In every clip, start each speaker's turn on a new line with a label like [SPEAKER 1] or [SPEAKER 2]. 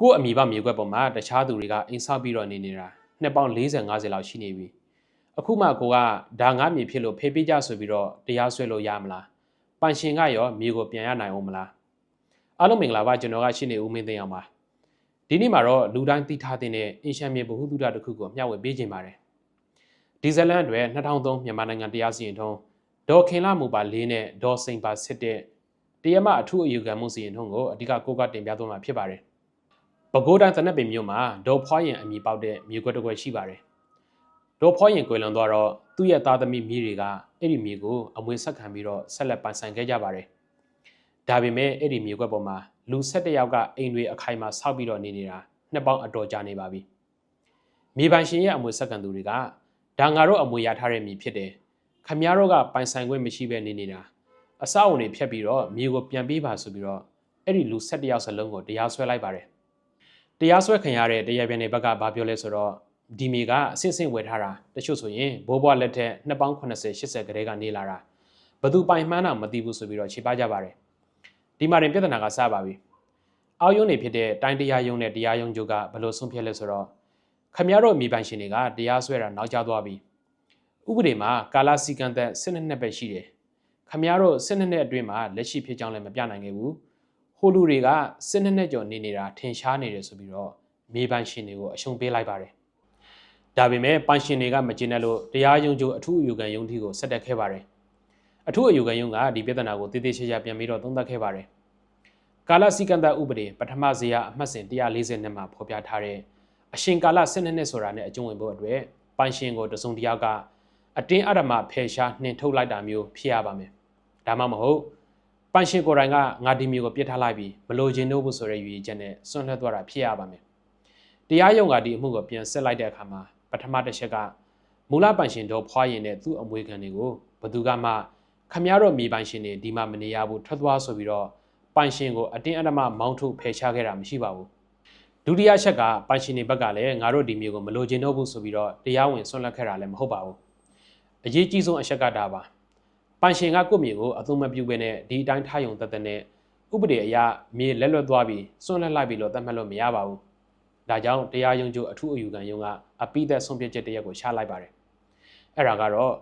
[SPEAKER 1] ကိုယ့်အမိဘမြေကွက်ပေါ်မှာတခြားသူတွေကအိမ်ဆောက်ပြီးတော့နေနေတာနှစ်ပေါင်း40 50လောက်ရှိနေပြီအခုမှကိုကဒါငါမြေဖြစ်လို့ဖေးပေးကြဆိုပြီးတော့တရားစွဲလို့ရမလားပန်ရှင်ကရောမြေကိုပြန်ရနိုင်အောင်မလားအားလုံးမင်္ဂလာပါကျွန်တော်ကရှင်းနေဦးမင်းသိန်းအောင်ပါဒီနေ့မှာတော့လူတိုင်းသိထားတဲ့အင်ရှန်မြေဘဟုသုတတစ်ခုကိုမျှဝေပေးခြင်းပါတယ်ဒီဇလန်အတွက်2003မြန်မာနိုင်ငံတရားစီရင်ထုံးဒေါ်ခင်လာမူပါ၄နဲ့ဒေါ်စိန်ပါစစ်တဲ့တရားမအထူးအယူခံမှုစီရင်ထုံးကိုအဓိကကိုကတင်ပြသွားမှာဖြစ်ပါတယ် ပဲခူးတိုင်းသနက်ပင်မြို့မှာဒေါ်ဖွားရင်အမိပေါက်တဲ့မြေကွက်တစ်ကွက်ရှိပါတယ်ဒေါ်ဖွားရင်ကွယ်လွန်သွားတော့သူ့ရဲ့သားသမီးမိတွေကအဲ့ဒီမြေကိုအမွေဆက်ခံပြီးတော့ဆက်လက်ပိုင်ဆိုင်ခဲ့ကြပါတယ်ဒါပေမဲ့အဲ့ဒီမြေကွက်ပေါ်မှာလူ၁၁ယောက်ကအိမ်တွေအခိုင်မှာဆောက်ပြီးတော့နေနေတာနှစ်ပေါင်းအတော်ကြာနေပါပြီမြေပိုင်ရှင်ရဲ့အမွေဆက်ခံသူတွေကဒါငါတို့အမွေရထားတဲ့မြေဖြစ်တယ်ခမည်းတော်ကပိုင်ဆိုင်ခွင့်မရှိဘဲနေနေတာအဆောက်အုံတွေဖျက်ပြီးတော့မြေကိုပြန်ပေးပါဆိုပြီးတော့အဲ့ဒီလူ၁၁ယောက်စလုံးကိုတရားစွဲလိုက်ပါတယ် တရားစွဲခံရတဲ့တရားပြန်တွေဘက်ကဘာပြောလဲဆိုတော့ဒီမြေကအဆင့်ဆင့်ဝယ်ထားတာတချို့ဆိုရင်ဘိုးဘွားလက်ထက်နှစ်ပေါင်း80 80ကလေးကနေလာတာဘသူပိုင်မှန်းတာမသိဘူးဆိုပြီးတော့ခြေပကြပါတယ်ဒီမှာတင်ပြဿနာကစပါပြီအောက်ယုံနေဖြစ်တဲ့တိုင်းတရားယုံနဲ့တရားယုံချုပ်ကဘယ်လိုဆုံးဖြတ်လဲဆိုတော့ခမရတို့မြေပိုင်ရှင်တွေကတရားစွဲတာနောက်ကျသွားပြီဥပဒေမှာကာလစီကံသက်12နှစ်ပဲရှိတယ်ခမရတို့12နှစ်အတွင်းမှာလက်ရှိဖြစ်ကြောင်းလည်းမပြနိုင်ခဲ့ဘူး ဟိုလူတွေက12နှစ်ကျော်နေနေတာထင်ရှားနေတယ်ဆိုပြီးတော့မြေပိုင်ရှင်တွေကိုအရှုံးပေးလိုက်ပါတယ်ဒါပေမဲ့ပိုင်ရှင်တွေကမကျင်းတဲ့လို့တရားရုံးချုပ်အထူးအယူခံရုံးထီကိုဆက်တက်ခဲ့ပါတယ်အထူးအယူခံရုံးကဒီပြဿနာကိုတည်တည်ချာချာပြန်ပြီးတော့သုံးသပ်ခဲ့ပါတယ်ကာလစီကံသက်ဥပဒေပထမဇေယအမှတ်စဉ်140နှစ်မှာဖော်ပြထားတဲ့အရှင်ကာလ12နှစ်ဆိုတာနဲ့အကျုံးဝင်ဖို့အတွက်ပိုင်ရှင်ကိုတစုံတစ်ယောက်ကအတင်းအဓမ္မဖယ်ရှားနှင်ထုတ်လိုက်တာမျိုးဖြစ်ရပါမယ်ဒါမှမဟုတ် ပိုင်ရှင်ကိုယ်တိုင်ကငါဒီမျိုးကိုပြစ်ထားလိုက်ပြီးမလိုချင်တော့ဘူးဆိုတဲ့ယူရည်ချက်နဲ့ဆွန့်လွှတ်သွားတာဖြစ်ရပါမယ်တရားရုံးကဒီအမှုကိုပြန်ဆက်လိုက်တဲ့အခါမှာပထမတစ်ချက်ကမူလပိုင်ရှင်တို့ဖွားရင်တဲ့သူ့အမွေခံတွေကိုဘသူကမှခမည်းတော်မြေပိုင်ရှင်တွေဒီမှာမနေရဘူးထွက်သွားဆိုပြီးတော့ပိုင်ရှင်ကိုအတင်းအဓမ္မမောင်းထုတ်ဖယ်ရှားခဲ့တာမရှိပါဘူးဒုတိယချက်ကပိုင်ရှင်တွေဘက်ကလည်းငါတို့ဒီမျိုးကိုမလိုချင်တော့ဘူးဆိုပြီးတော့တရားဝင်ဆွန့်လွှတ်ခဲ့တာလည်းမဟုတ်ပါဘူးအရေးကြီးဆုံးအချက်ကဒါပါ ပိုင်ရှင်ကကိုယ့်မြေကိုအသုံးမပြုဘဲနဲ့ဒီအတိုင်းထားယုံတသက်နဲ့ဥပဒေအရမြေလက်လွတ်သွားပြီးစွန့်လွတ်လိုက်ပြီးလို့သတ်မှတ်လို့မရပါဘူးဒါကြောင့်တရားရုံးချုပ်အထူးအယူခံရုံးကအပိသက်ဆုံးဖြတ်ချက်တရက်ကိုချလိုက်ပါတယ်အဲ့ဒါကတော့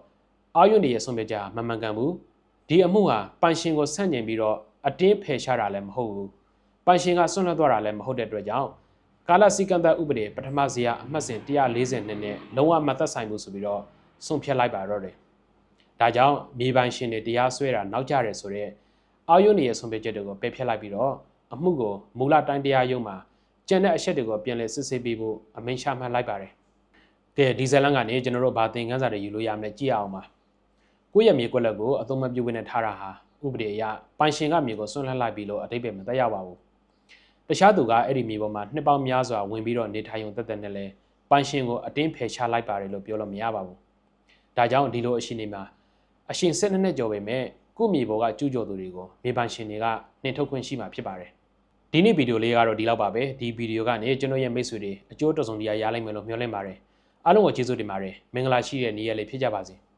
[SPEAKER 1] အာယွန်းတွေရဲ့ဆုံးဖြတ်ချက်မမှန်ကန်ဘူးဒီအမှုဟာပိုင်ရှင်ကိုဆန့်ကျင်ပြီးတော့အတင်းဖယ်ရှားတာလည်းမဟုတ်ဘူးပိုင်ရှင်ကဆွန့်လွတ်သွားတာလည်းမဟုတ်တဲ့အတွက်ကြောင့်ကာလစီကံတဥပဒေပထမဇေယအမှတ်စဉ်140နှစ်နဲ့လုံးဝမသက်ဆိုင်ဘူးဆိုပြီးတော့ဆုံးဖြတ်လိုက်ပါတော့တယ် ဒါကြောင့်မြေပိုင်ရှင်တွေတရားစွဲတာနောက်ကျတယ်ဆိုတော့အာယုန်ရဲ့ဆုံးဖြတ်ချက်တွေကိုပယ်ဖျက်လိုက်ပြီးတော့အမှုကိုမူလတိုင်းတရားရုံးမှာကျန်တဲ့အချက်တွေကိုပြန်လည်စစ်ဆေးပေးဖို့အမိန့်ချမှတ်လိုက်ပါတယ်။ကဲဒီဇလန်ကနေကျွန်တော်တို့ဘာသင်ခန်းစာတွေယူလို့ရမလဲကြည့်အောင်ပါ။ကိုယ့်ရဲ့မြေကွက်လက်ကိုအသုံးမပြုဘဲနဲ့ထားတာဟာဥပဒေအရပိုင်ရှင်ကမြေကိုဆွန့်လွှတ်လိုက်ပြီးလို့အတိတ်ပဲမသက်ရောက်ပါဘူး။တခြားသူကအဲ့ဒီမြေပေါ်မှာနှစ်ပေါင်းများစွာဝင်ပြီးတော့နေထိုင်ုံတက်တက်နဲ့လဲပိုင်ရှင်ကိုအတင်းဖယ်ရှားလိုက်ပါတယ်လို့ပြောလို့မရပါဘူး။ဒါကြောင့်ဒီလိုအရှိနေမှာ အရှင်စစ်နှစ်နှစ်ကျော်ပေမဲ့ကိုမြေပေါ်ကကျူးကျော်သူတွေကိုမြေပိုင်ရှင်တွေကနှင်ထုတ်ခွင့်ရှိမှာဖြစ်ပါတယ်။ဒီနေ့ဗီဒီယိုလေးကတော့ဒီလောက်ပါပဲ။ဒီဗီဒီယိုကနေကျွန်တော်ရဲ့မိတ်ဆွေတွေအကျိုးတော်ဆုံးတရားရလိုက်မယ်လို့မျှော်လင့်ပါတယ်။အားလုံးကိုကျေးဇူးတင်ပါတယ်။မင်္ဂလာရှိတဲ့နေ့ရက်လေးဖြစ်ကြပါစေ။